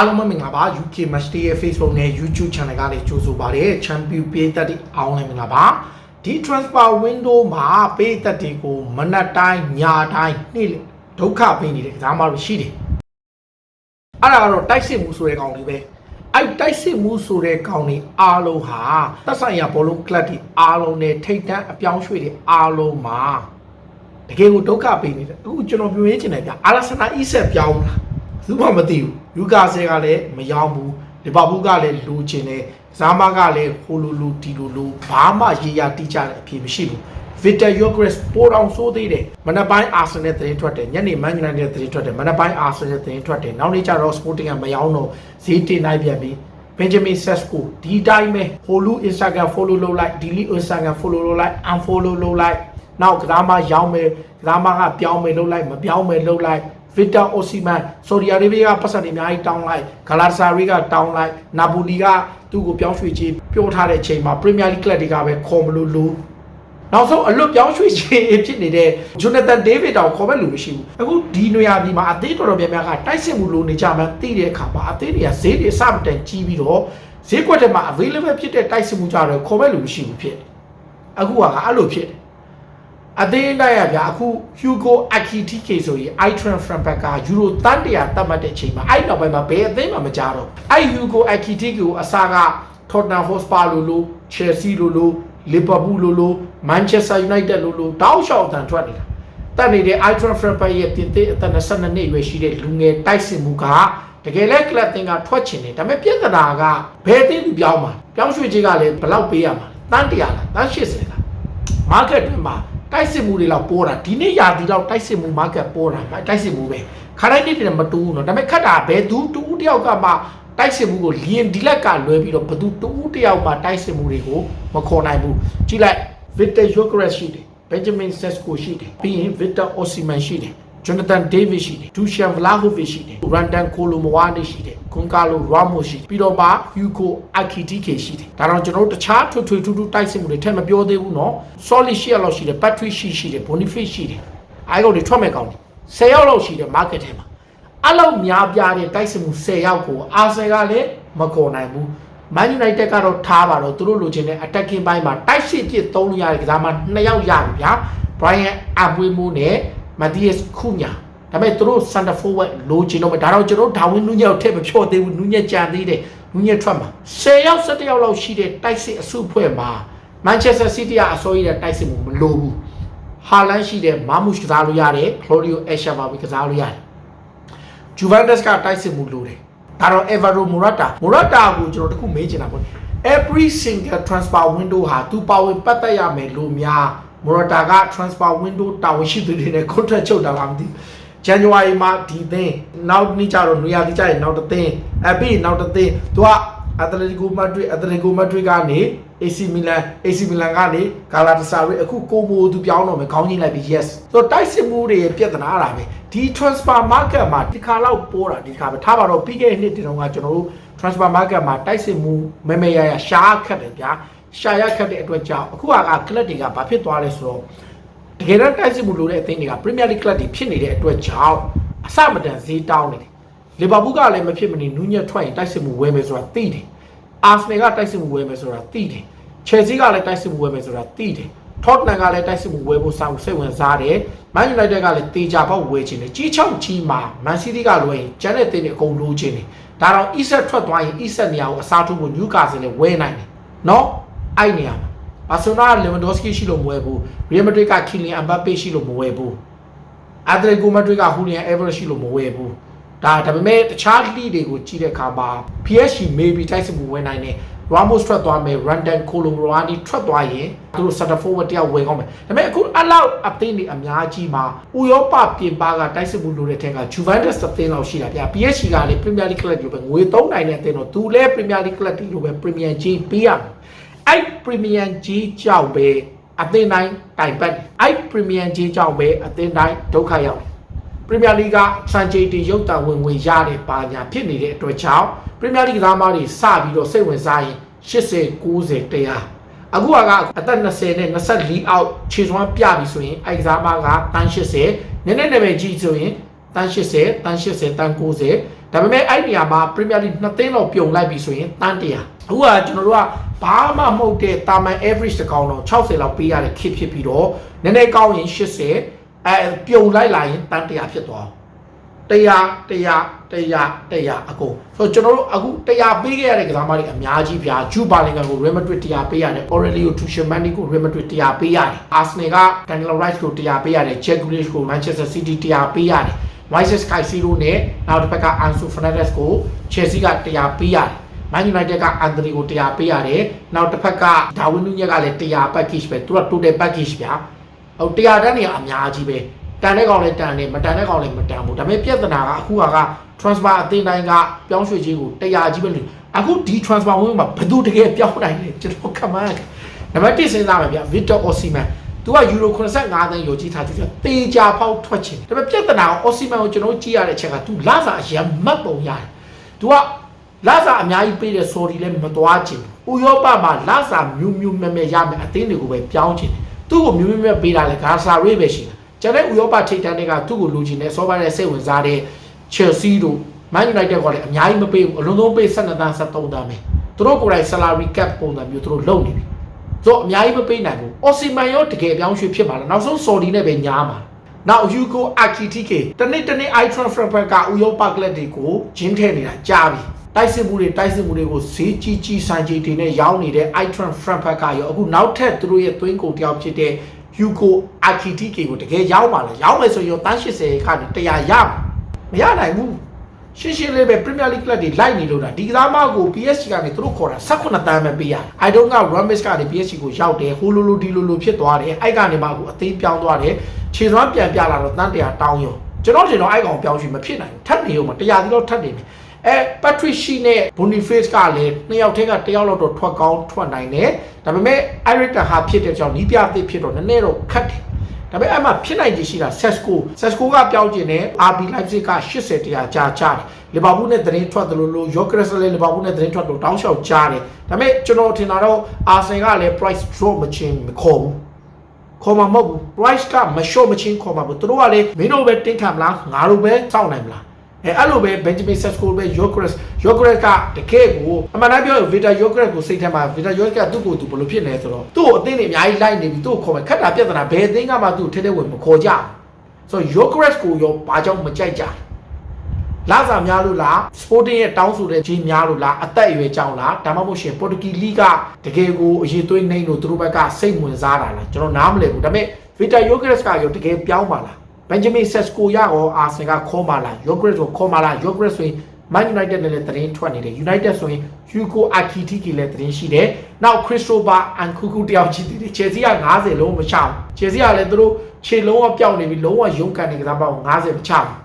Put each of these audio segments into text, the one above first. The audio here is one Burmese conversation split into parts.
အားလုံးပဲမင်္ဂလာပါ UK Match Day ရဲ့ Facebook နဲ့ YouTube Channel ကနေကြိုဆိုပါရစေ Champion ပေးသက်တွေအားလုံးလည်းမင်္ဂလာပါဒီ transfer window မှာပေးသက်တွေကိုမနက်တိုင်းညတိုင်းနေ့လည်ဒုက္ခပေးနေတဲ့ကစားမတွေရှိတယ်အဲ့ဒါကတော့တိုက်စစ်မှုဆိုတဲ့ကောင်တွေပဲအဲ့တိုက်စစ်မှုဆိုတဲ့ကောင်တွေအားလုံးဟာသက်ဆိုင်ရာဘောလုံးကလပ်တွေအားလုံးနဲ့ထိတ်တန့်အပြောင်းရွှေ့တွေအားလုံးမှာတကယ်ကိုဒုက္ခပေးနေတယ်အခုကျွန်တော်ပြောရင်းချင်တယ်ဗျအာလာဆနာအီဆက်ပြောင်းလာ သူမှမသိဘူးယူကာဆဲကလည်းမယောင်းဘူးလီဗာပူးကလည်းလူချင်တယ်ဇာမားကလည်းဟိုလိုလိုဒီလိုလိုဘာမှရေးရတိကျတဲ့အဖြစ်မရှိဘူးဗီတာယိုဂရက်စ်ပိုတောင်ဆိုးသေးတယ်မနက်ပိုင်းအာဆင်နယ်သတင်းထွက်တယ်ညနေမန်ယူနိုက်တက်သတင်းထွက်တယ်မနက်ပိုင်းအာဆင်နယ်သတင်းထွက်တယ်နောက်နေ့ကျတော့စပိုတင်ကမယောင်းတော့ဈေးတင်လိုက်ပြန်ပြီဘင်ဂျမင်ဆက်ကိုဒီတိုင်းပဲဟိုလူ Instagram follow လုပ်လိုက်ဒီလီ Instagram follow လုပ်လိုက် unfollow လုပ်လိုက်နောက်ကစားမရောင်းမယ်ကစားမကပြောင်းမယ်လုပ်လိုက်မပြောင်းမယ်လုပ်လိုက် ဗစ်တာအိုစီမန်ဆော်ဒီအာရေဗျကပတ်စံတွေအများကြီးတောင်းလိုက်ဂလာဆာရီကတောင်းလိုက်နာပူလီကသူ့ကိုပြောင်းရွှေ့ခြင်းပြောထားတဲ့အချိန်မှာပရီးမီယာလိကလပ်တွေကပဲခေါ်မလို့လို့နောက်ဆုံးအလွတ်ပြောင်းရွှေ့ခြင်းဖြစ်နေတဲ့ဂျိုနသန်ဒေးဗစ်တောင်ခေါ်မဲ့လူမရှိဘူးအခုဒီနွေရာသီမှာအသေးတော်တော်များများကတိုက်စစ်မှုလိုနေကြမှန်းသိတဲ့အခါမှာအသေးတွေကဈေးတွေအစမတန်ကြီးပြီးတော့ဈေးကွက်ထဲမှာ available ဖြစ်တဲ့တိုက်စစ်မှုကြတော့ခေါ်မဲ့လူမရှိဘူးဖြစ်တယ်အခုကအဲ့လိုဖြစ်တယ် အသေးနိုင်ရဗျာအခု Hugo Akitike ဆိုရင် Itran Frankfurt ကယူရိုတန်တရာတတ်မှတ်တဲ့အချိန်မှာအဲ့နောက်ပိုင်းမှာဘယ်အသင်းမှမကြားတော့အဲ့ Hugo Akitike ကိုအစားက Tottenham Hotspur လို့လို့ Chelsea လို့လို့ Liverpool လို့လို့ Manchester United လို့လို့တောက်လျှောက်အတန်ထွက်နေတာတက်နေတဲ့ Itran Frankfurt ရဲ့ပြင်သစ်အသက်22နှစ်အရွယ်ရှိတဲ့လူငယ်တိုက်စစ်မှုကတကယ်လဲကလပ်တင်ကထွက်ချင်တယ်ဒါပေမဲ့ပြဿနာကဘယ်အသင်းသူပြောင်းမှာပြောင်းရွှေ့ခြင်းကလည်းဘယ်လောက်ပေးရမှာလဲတန်း100လားတန်း80လား market တွင်မှာ တိုက်စစ်မှုတွေလောက်ပေါ်တာဒီနေ့ရာသီလောက်တိုက်စစ်မှု market ပေါ်တာတိုက်စစ်မှုပဲခါတိုင်းနေ့တည်းမတူဘူးနော်ဒါပေမဲ့ခတ်တာဘယ်သူတူတယောက်ကမှတိုက်စစ်မှုကိုလျင်ဒီလက်ကလွဲပြီးတော့ဘသူတူတယောက်မှတိုက်စစ်မှုတွေကိုမခေါ်နိုင်ဘူးကြည့်လိုက် Victor Yokres ရှိတယ် Benjamin Sesko ရှိတယ်ပြီးရင် Victor Osimhen ရှိတယ် Jonathan David ရှိတယ် Dusan Vlahovic ရှိတယ် Randan Kolomoani ရှိတယ် Goncalo Ramos ရှိတယ်ပြီးတော့မှ Hugo Ekitike ရှိတယ်ဒါတော့ကျွန်တော်တို့တခြားထွေထွေထူးထူးတိုက်စစ်မှုတွေထည့်မပြောသေးဘူးเนาะ Solid ရှိရလောက်ရှိတယ် Patrick ရှိရှိတယ် Boniface ရှိတယ်အားကုန်တွေထွက်မဲ့ကောင်းတယ်10ယောက်လောက်ရှိတယ် market ထဲမှာအဲ့လောက်များပြားတဲ့တိုက်စစ်မှု10ယောက်ကိုအာဆယ်ကလည်းမခေါ်နိုင်ဘူး Man United ကတော့ထားပါတော့သူတို့လိုချင်တဲ့ attacking ဘိုင်းမှာတိုက်စစ်ပြစ်သုံးလို့ရတဲ့ကစားမ2ယောက်ရပြီဗျာ Brian Abuemo နဲ့ Matthias Cunha ဒါပေမဲ့သူတို့ center forward လိုချင်တော့မယ်ဒါတော့ကျွန်တော်ဒါဝင်းနူးညက်ကိုထည့်မဖြော့သေးဘူးနူးညက်ကြံသေးတယ်နူးညက်ထွက်မှာ10ယောက်17ယောက်လောက်ရှိတဲ့တိုက်စစ်အစုအဖွဲ့မှာ Manchester City ကအစိုးရတဲ့တိုက်စစ်မှုမလိုဘူးဟာလန်ရှိတဲ့မာမုရှ်ကစားလို့ရတယ် Claudio Echeverri ကစားလို့ရတယ် Juventus ကတိုက်စစ်မှုလိုတယ်ဒါတော့ Evero Morata Morata ကိုကျွန်တော်တခုမေးချင်တာပေါ့ every single transfer window ဟာသူပါဝင်ပတ်သက်ရမယ်လို့များ Morata က transfer window တာဝန်ရှိသူတွေနဲ့ contract ချုပ်တာလားမသိဘူး January မှာဒီသင်းနောက်နေ့ကျတော့နွေရာသီကျရင်နောက်တစ်သင်းအပြီးနောက်တစ်သင်းသူက Atletico Madrid Atletico Madrid ကနေ AC Milan AC Milan ကနေ Galatasaray အခုကိုမိုသူပြောင်းတော့မယ်ခေါင်းကြီးလိုက်ပြီး yes ဆိုတော့တိုက်စစ်မှုတွေရဲ့ပြဿနာအဲ့ဒါပဲဒီ transfer market မှာဒီခါလောက်ပိုးတာဒီခါပဲထားပါတော့ပြီးခဲ့တဲ့နှစ်တုန်းကကျွန်တော်တို့ transfer market မှာတိုက်စစ်မှုမဲမဲရရရှားခတ်တယ်ဗျာ ရှာရခတ်တဲ့အတွက်ကြောင့်အခုကကလပ်တွေကဘာဖြစ်သွားလဲဆိုတော့တကယ်တော့တိုက်စစ်မှုလို့တဲ့အသင်းတွေက Premier League club တွေဖြစ်နေတဲ့အတွက်ကြောင့်အစမတန်ဈေးတောင်းနေတယ်လီဗာပူးကလည်းမဖြစ်မနေနူးညက်ထွက်ရင်တိုက်စစ်မှုဝယ်မယ်ဆိုတာသိတယ်အာဆနယ်ကတိုက်စစ်မှုဝယ်မယ်ဆိုတာသိတယ်ချယ်ဆီကလည်းတိုက်စစ်မှုဝယ်မယ်ဆိုတာသိတယ်ထော့တနန်ကလည်းတိုက်စစ်မှုဝယ်ဖို့စောင့်စိတ်ဝင်စားတယ်မန်ယူနိုက်တက်ကလည်းတေချာပေါက်ဝယ်ခြင်းတယ်ကြီးချောက်ကြီးမှာမန်စီးတီးကလွယ်ရင်ကျန်တဲ့တင်းတွေအကုန်လိုချင်တယ်ဒါတော့အီဆက်ထွက်သွားရင်အီဆက်နေရာကိုအစားထိုးဖို့နျူကာဆယ်လည်းဝယ်နိုင်တယ်နော် အဲ့နေရာမှာဘာစီလိုနာလေဗန်ဒိုစကီရှိလို့မဝယ်ဘူးရီယယ်မက်ဒရစ်ကကီလီယန်အမ်ဘပ်ပေရှိလို့မဝယ်ဘူးအက်တလီကိုမက်ဒရစ်ကဟူလီယန်အေဗရက်ရှိလို့မဝယ်ဘူးဒါဒါပေမဲ့တခြားလိတွေကိုကြည့်တဲ့အခါမှာ PSG maybe တိုက်စစ်မှုဝင်နိုင်တယ် Ramos ထွက်သွားမယ် Randan Colomboani ထွက်သွားရင်သူတို့ center forward တယောက်ဝယ်ကောင်းမယ်ဒါပေမဲ့အခုအလောက်အသင်းတွေအများကြီးမှာဥရောပပြင်ပကတိုက်စစ်မှုလိုတဲ့ထက်က Juventus အသင်းလောက်ရှိတာဗျ PSG ကလည်း Premier League club လိုပဲငွေသုံးနိုင်တဲ့အသင်းတော့သူလည်း Premier League club လိုပဲ Premier G ပေးရမယ် အဲ့ပရီမီယံကြီးကြောက်ပဲအသင်းတိုင်းတိုင်ပတ်တယ်အဲ့ပရီမီယံကြီးကြောက်ပဲအသင်းတိုင်းဒုက္ခရောက်တယ်ပရီးမီယာလိကစံချိန်တင်ရုပ်တံဝင်ဝင်ရတယ်ပါညာဖြစ်နေတဲ့အတွက်ကြောင့်ပရီးမီယာလိကသားမတွေစပြီးတော့စိတ်ဝင်စားရင်80 90 100အခုကအသက်20နဲ့24အောက်ခြေစွမ်းပြပြီဆိုရင်အဲ့ကစားမကတန်း80နည်းနည်းနာမည်ကြီးဆိုရင်တန်း80တန်း80တန်း90ဒါပေမဲ့အဲ့ဒီနေရာမှာပရီးမီယာလိနှစ်သင်းလောက်ပြုံလိုက်ပြီဆိုရင်တန်း100 အခုကကျွန်တော်တို့ကဘာမှမဟုတ်တဲ့တာမန် average တစ်ကောင်တော့60လောက်ပေးရတဲ့ခစ်ဖြစ်ပြီးတော့နည်းနည်းကောင်းရင်80အဲပြုံလိုက်လာရင်တန်း100ဖြစ်သွားအောင်100 100 100 100အကုန်ဆိုတော့ကျွန်တော်တို့အခု100ပေးခဲ့ရတဲ့ကစားမတွေအများကြီးဗျာဂျူဘာလင်ဂန်ကို Real Madrid 100ပေးရတယ် Aurelio Tchouameni ကို Real Madrid 100ပေးရတယ် Arsenal က Daniel Rice ကို100ပေးရတယ် Jack Grealish ကို Manchester City 100ပေးရတယ် Moises Caicedo နဲ့နောက်တစ်ဖက်က Ansu Fernandes ကို Chelsea က100ပေးရတယ် Man United က Anthony ကို100ပေးရတယ်နောက်တစ်ဖက်က Darwin Nunez ကလည်း100 package ပဲသူက total package ဗျာဟို100တန်းနေအများကြီးပဲတန်တဲ့ကောင်လည်းတန်တယ်မတန်တဲ့ကောင်လည်းမတန်ဘူးဒါပေမဲ့ပြဿနာကအခုက transfer အသင်းတိုင်းကပြောင်းရွှေ့ခြင်းကို100ကြီးပဲလို့အခုဒီ transfer ဝင်မှာဘယ်သူတကယ်ပြောင်းနိုင်လဲကျွန်တော်ကမှန်းနံပါတ်1စဉ်းစားမယ်ဗျာ Victor Osimhen သူကယူရို85သန်းရောကြီးထားသူကတေချာပေါက်ထွက်ချင်ဒါပေမဲ့ပြဿနာက Osimhen ကိုကျွန်တော်ကြည့်ရတဲ့အချက်က तू လာစာအရင်မတ်ပုံရတယ် तू က လာစာအများကြီးပေးတဲ့ sorry လည်းမသွားချင်ဘူးဥရောပမှာလာစာမြူးမြူးမဲမဲရမယ်အသင်းတွေကိုပဲပြောင်းချင်တယ်သူ့ကိုမြူးမြူးမဲပေးတာလေဂါဆာရေးပဲရှိတယ်ကျန်တဲ့ဥရောပထိပ်တန်းတွေကသူ့ကိုလိုချင်တဲ့စောပါတဲ့စိတ်ဝင်စားတဲ့ Chelsea တို့ Man United ကလည်းအများကြီးမပေးဘူးအလုံးစုံပေး12တန်း73တန်းပဲသူတို့ကိုယ်တိုင် salary cap ပုံစံမျိုးသူတို့လုပ်နေပြီဆိုတော့အများကြီးမပေးနိုင်ဘူး။ Osimhen ရောတကယ်ပြောင်းရွှေ့ဖြစ်ပါလား။နောက်ဆုံး Saudi နဲ့ပဲညားမှာ။ Now Yuko Akitike တနေ့တနေ့ iTron Frankfurt ကဥရောပကလပ်တွေကိုဂျင်းထဲနေတာကြားပြီ။ တိုက်စစ်မှုတွေတိုက်စစ်မှုတွေကိုဈေးကြီးကြီးဆိုင်ကြီးတွေနဲ့ရောင်းနေတဲ့ iTron Frankfurt ကရောအခုနောက်ထပ်သူတို့ရဲ့သွင်းကုန်တယောက်ဖြစ်တဲ့ Yuko Akitike ကိုတကယ်ရောင်းပါလား။ရောင်းမယ်ဆိုရင်တန်း80ခါနဲ့100ရမှာမရနိုင်ဘူး။ရှင်းရှင်းလေးပဲ Premier League club တွေလိုက်နေလို့တာဒီကစားမကို PSG ကနေသူတို့ခေါ်တာ18တန်းပဲပေးရတယ်။ I don't know Ramis ကနေ PSG ကိုရောက်တယ်ဟိုလိုလိုဒီလိုလိုဖြစ်သွားတယ်အဲ့ကနေမှအခုအသေးပြောင်းသွားတယ်ခြေစွမ်းပြန်ပြလာတော့တန်းတရာတောင်းရောကျွန်တော်ကျွန်တော်အဲ့ကောင်ပြောင်းရှင်မဖြစ်နိုင်ဘူးထပ်နေရောမတရားဒီတော့ထပ်နေမယ် အဲ Patrick Shi နဲ့ Boniface ကလည်းနှစ်ယောက်ထဲကတစ်ယောက်လောက်တော့ထွက်ကောင်းထွက်နိုင်တယ်ဒါပေမဲ့ Eric Ten Hag ဖြစ်တဲ့ကြောင့်နီးပြအသစ်ဖြစ်တော့နည်းနည်းတော့ခက်တယ်ဒါပေမဲ့အဲ့မှာဖြစ်နိုင်ခြေရှိတာ Sesco Sesco ကပြောင်းကျင်တယ် RB Leipzig က80တရားကြာချတယ်လီဗာပူးနဲ့သတင်းထွက်တယ်လို့လို့ Yorkers လည်းလီဗာပူးနဲ့သတင်းထွက်လို့တောင်းလျှောက်ကြားတယ်ဒါပေမဲ့ကျွန်တော်ထင်တာတော့ Arsenal ကလည်း price drop မချင်းမခေါ်ဘူးခေါ်မှာမဟုတ်ဘူး price ကမလျှော့မချင်းခေါ်မှာဘူးသူတို့ကလည်းမင်းတို့ပဲတင်းခံမလားငါတို့ပဲစောင့်နိုင်မလား အဲအဲ့လိုပဲ Benjamin Sesko ပဲ Yorkers Yorkers ကတကယ်ကိုအမှန်တမ်းပြောရင် Vita Yorkers ကိုစိတ်ထဲမှာ Vita Yorkers ကသူ့ကိုသူဘယ်လိုဖြစ်နေလဲဆိုတော့သူ့ကိုအသင်းတွေအများကြီးလိုက်နေပြီသူ့ကိုခေါ်မယ်ခက်တာပြဿနာဘယ်အသင်းကမှသူ့ကိုထဲထဲဝင်မခေါ်ကြဘူးဆိုတော့ Yorkers ကိုရောဘာကြောင့်မကြိုက်ကြလဲလာစာများလို့လား Sporting ရဲ့တောင်းဆိုတဲ့ကြီးများလို့လားအသက်အရွယ်ကြောင့်လားဒါမှမဟုတ်ရှင် Portuguese League ကတကယ်ကိုအရေးသွေးနှိမ့်လို့သူတို့ဘက်ကစိတ်ဝင်စားတာလားကျွန်တော်နားမလည်ဘူးဒါပေမဲ့ Victor Yokres ကရောတကယ်ပြောင်းပါလား Benjamin Sesko ရရော Arsenal ကခေါ်ပါလား Yokres ကိုခေါ်ပါလား Yokres ဆိုရင် Man United နဲ့လည်းသတင်းထွက်နေတယ် United ဆိုရင် Hugo Akitiki လည်းသတင်းရှိတယ်နောက် Christopher Nkunku တယောက်ရှိသေးတယ် Chelsea က90လုံးမချဘူး Chelsea ကလည်းသူတို့ခြေလုံးဝပျောက်နေပြီလုံးဝရုန်းကန်နေကစားပေါ့90မချဘူး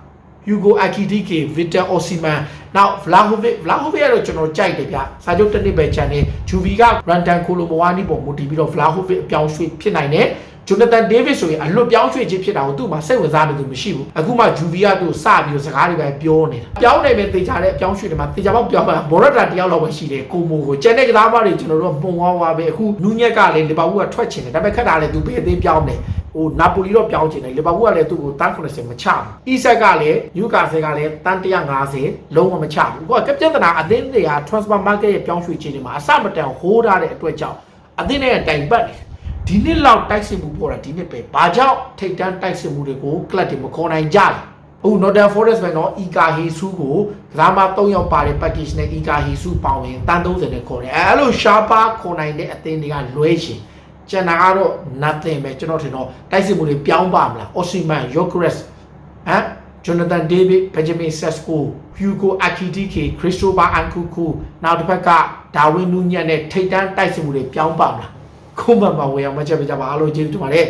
Hugo Akitike, Victor Osimhen, now Vlahovic, Vlahovic ကတော့ကျွန်တော်ကြိုက်တယ်ဗျ။စာချုပ်တစ်နှစ်ပဲချန်တယ်။ Juve က Randan Kolomoani ပေါ်မူတည်ပြီးတော့ Vlahovic အပြောင်းရွှေ့ဖြစ်နိုင်တယ်။ Jonathan David ဆိုရင်အလွတ်ပြောင်းရွှေ့ခြင်းဖြစ်တာကိုသူ့မှာစိတ်ဝင်စားနေသူမရှိဘူး။အခုမှ Juve ကသူ့စပြီးတော့စကားတွေပဲပြောနေတာ။ပြောင်းနိုင်မယ်တေချာတဲ့အပြောင်းရွှေ့တွေမှာတေချာပေါက်ပြောင်းမှာဘောရတာတယောက်လောက်ပဲရှိတယ်ကိုမိုကို။ကျန်တဲ့ကစားမတွေကျွန်တော်တို့ကပုံဝါဝါပဲအခုနူးညက်ကလည်းလီဗာပူးကထွက်ချင်တယ်။ဒါပေမဲ့ခက်တာလည်းသူဘယ်အသေးပြောင်းတယ်။ဟိုနာပိုလီတော့ပြောင်းချင်တယ်လီဗာပူးကလည်းသူ့ကိုတန်း80မချဘူး။အီဆက်ကလည်းယူကာဆယ်ကလည်းတန်း150လုံးဝမချဘူး။ကိုကပြဿနာအသင်းတွေက transfer market ရဲ့ပြောင်းရွှေ့ခြင်းတွေမှာအစမတန်ဟိုးထားတဲ့အတွက်ကြောင့်အသင်းတွေကတိုင်ပတ်တယ်။ ဒီနှစ်လောက်တိုက်စစ်မှုပေါ်တာဒီနှစ်ပဲ။ဘာကြောင့်ထိတ်တန်းတိုက်စစ်မှုတွေကိုကလပ်တွေမခေါ်နိုင်ကြလဲ။အခု Northern Forest ပဲနော် Ika Hesu ကိုကစားမ3ယောက်ပါတဲ့ package နဲ့ Ika Hesu ပေါင်းရင်တန်း30နဲ့ခေါ်တယ်။အဲအဲ့လို sharpa ခေါ်နိုင်တဲ့အသင်းတွေကလွဲရှင်။ကျန်တာကတော့ nothing ပဲကျွန်တော်ထင်တော့တိုက်စစ်မှုတွေပြောင်းပါမလား Osimhen Yokres ဟမ် Jonathan David Benjamin Sesko Hugo Akitike Christopher Nkunku နောက်တစ်ဖက်က Darwin Nunez နဲ့ထိတ်တန်းတိုက်စစ်မှုတွေပြောင်းပါမလား ခုမှမဝယ်အောင်မချက်ပြကြပါအားလုံးကျေးဇူးတင်ပါတယ်